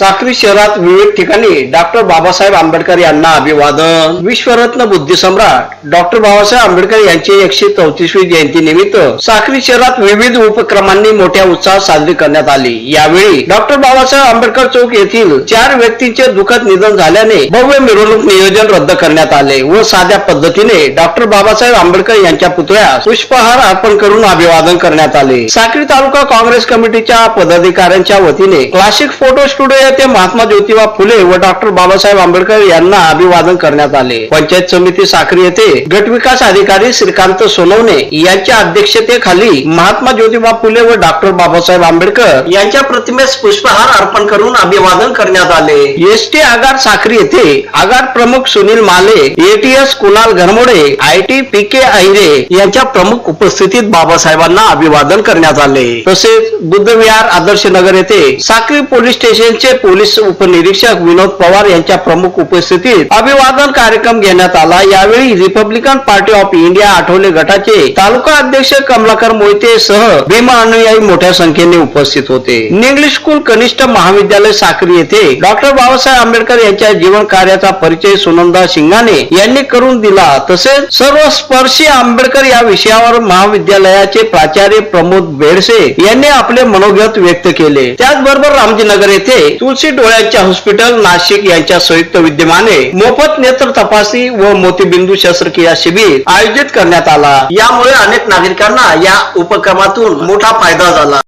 साक्री शहरात विविध ठिकाणी डॉक्टर बाबासाहेब आंबेडकर यांना अभिवादन. विश्वरत्न बुद्धिसम्राट डॉक्टर बाबासाहेब आंबेडकर यांची एकशे चौतीसवी जयंती निमित्त साक्री शहरात विविध उपक्रमांनी मोठ्या उत्साहात साजरी करण्यात आली. यावेळी डॉक्टर बाबासाहेब आंबेडकर चौक येथील चार व्यक्तींचे दुःखद निधन झाल्याने भव्य मिरवणूक नियोजन रद्द करण्यात आले व साध्या पद्धतीने डॉक्टर बाबासाहेब आंबेडकर यांच्या पुतळ्यास पुष्पहार अर्पण करून अभिवादन करण्यात आले. साक्री तालुका काँग्रेस कमिटीच्या पदाधिकाऱ्यांच्या वतीने क्लासिक फोटो स्टुडिओ ते महात्मा ज्योतिबा फुले व डॉक्टर बाबासाहेब आंबेडकर यांना अभिवादन करण्यात आले. पंचायत समिती साखरी येथे गटविकास अधिकारी श्रीकांत सोनवणे यांच्या अध्यक्षतेखाली महात्मा ज्योतिबा फुले व डॉक्टर बाबासाहेब आंबेडकर यांच्या प्रतिमेस पुष्पहार अर्पण करून अभिवादन करण्यात आले. एस टी आगार साखरी येथे आगार प्रमुख Sunil Male ATS Kunal Gharmode I T P K ऐरे यांच्या प्रमुख उपस्थितीत बाबासाहेबांना अभिवादन करण्यात आले. तसेच बुद्धविहार आदर्श नगर येथे साखरी पोलीस स्टेशनचे पोलीस उपनिरीक्षक विनोद पवार यांच्या प्रमुख उपस्थितीत अभिवादन कार्यक्रम घेण्यात आला. यावेळी Republican Party of India Athawale गटाचे तालुका अध्यक्ष कमलाकर मोहिते सह भीमा अनुयायी मोठ्या संख्येने उपस्थित होते. निंग्लिश स्कूल कनिष्ठ महाविद्यालय साक्री येथे डॉक्टर बाबासाहेब आंबेडकर यांच्या जीवन कार्याचा परिचय सुनंदा सिंगाने यांनी करून दिला. तसेच सर्व स्पर्शी आंबेडकर या विषयावर महाविद्यालयाचे प्राचार्य प्रमोद बेडसे यांनी आपले मनोगत व्यक्त केले. त्याचबरोबर रामजीनगर येथे तुळशी डोळ्यांच्या हॉस्पिटल नाशिक यांच्या संयुक्त विद्यमाने मोफत नेत्र तपासणी व मोतीबिंदू शस्त्रक्रिया शिबिर आयोजित करण्यात आला. यामुळे अनेक नागरिकांना या उपक्रमातून मोठा फायदा झाला.